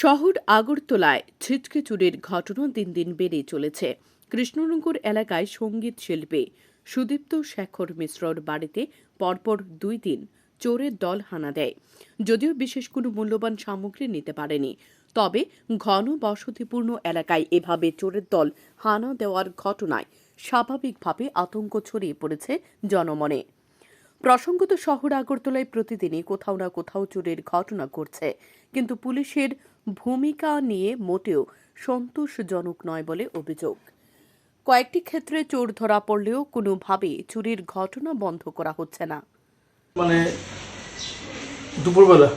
শহর আগরতলায় ছিটকে চুরির ঘটনা দিন দিন বেড়ে চলেছে। কৃষ্ণনগর এলাকায় সংগীত শিল্পী সুদীপ্ত শেখর মিশ্রর বাড়িতে পরপর দুই দিন চোরের দল হানা দেয়। যদিও বিশেষ কোনো মূল্যবান সামগ্রী নিতে পারেনি, তবে ঘন বসতিপূর্ণ এলাকায় এভাবে চোরের দল হানা দেওয়ার ঘটনায় স্বাভাবিকভাবে আতঙ্ক ছড়িয়ে পড়েছে জনমনে। প্রসঙ্গত শহর আগরতলায় প্রতিদিনই কোথাও না কোথাও চোরের ঘটনা ঘটছে, কিন্তু পুলিশের ভূমিকা নিয়ে মোটেও সন্তোষজনক নয় বলে অভিযোগ। কয়েকটি ক্ষেত্রে চোর ধরা পড়লেও কোনোভাবেই চুরির ঘটনা বন্ধ করা হচ্ছে না। মানে দুপুরবেলা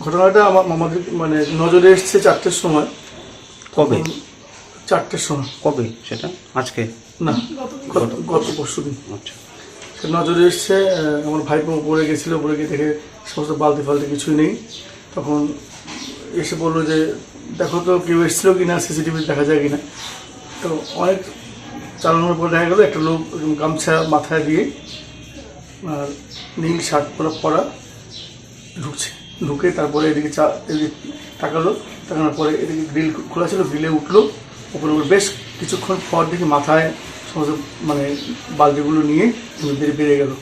ঘটনাটা আমার আমাদের মানে নজরে এসছে চারটের সময়। কবে? চারটের সময়। কবে সেটা? আজকে? না গত গত পরশু দিন। আচ্ছা। সে নজরে এসছে আমার ভাইপো পড়ে গেছিল পড়ে গিয়ে দেখে সমস্ত বালতি ফালতি কিছুই নেই। তখন এসে বলল যে, দেখো তো কেউ এসেছিল কি না সিসিটিভি দেখা যায় কি না তো অনেক চালানোর পর দেখা গেলো, একটা লোক গামছা মাথায় দিয়ে, আর নীল শার্ট পরা পরা ঢুকছে। ঢুকে তারপরে এদিকে চা, এদিকে তাকালো, তাকানোর পরে এদিকে গ্রিল খোলা ছিল, গ্রিলে উঠল। উপরে বেশ কিছুক্ষণ পর দেখি মাথায় সমস্ত মানে বালতিগুলো নিয়ে বেরিয়ে বেরিয়ে গেল।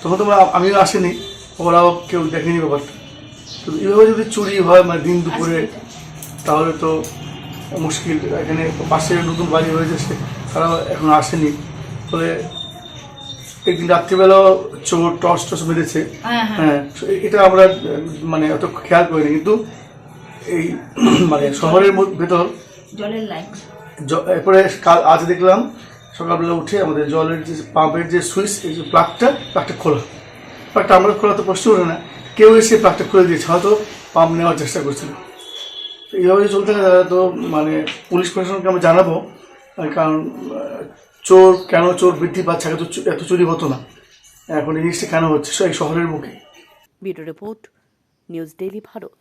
তখন তোমরা আমিও আসেনি ওরাও কেউ দেখেনি ব্যাপারটা। তো এইভাবে যদি চুরি হয় মানে দিন দুপুরে তাহলে তো মুশকিল। এখানে পাশে নতুন বাড়ি হয়েছে সে তারাও এখন আসেনি। ফলে একদিন রাত্রিবেলাও চোর টর্চ টর্চ মেরেছে। হ্যাঁ এটা আমরা মানে অত খেয়াল করিনি। কিন্তু এই মানে শহরের ভেতর জলের লাইন এরপরে কাল আজ দেখলাম সকালবেলা উঠে আমাদের জলের যে পাম্পের যে সুইচ এই যে প্লাগটা প্লাগটা খোলা। প্লাগটা আমরা খোলা তো প্রশ্ন ওঠে না। কেউ এসে পাকটা খুলে দিয়েছে, হয়তো পাম্প নেওয়ার চেষ্টা করছিল। এইভাবে চলতে থাকে তো মানে পুলিশ প্রশাসনকে আমি জানাব কারণ চোর, কেন চোর বৃদ্ধি পাচ্ছে, এত এত চুরি হতো না। এখন এই জিনিসটা কেন হচ্ছে এই শহরের মুখে bureau report, News Daily Bharat.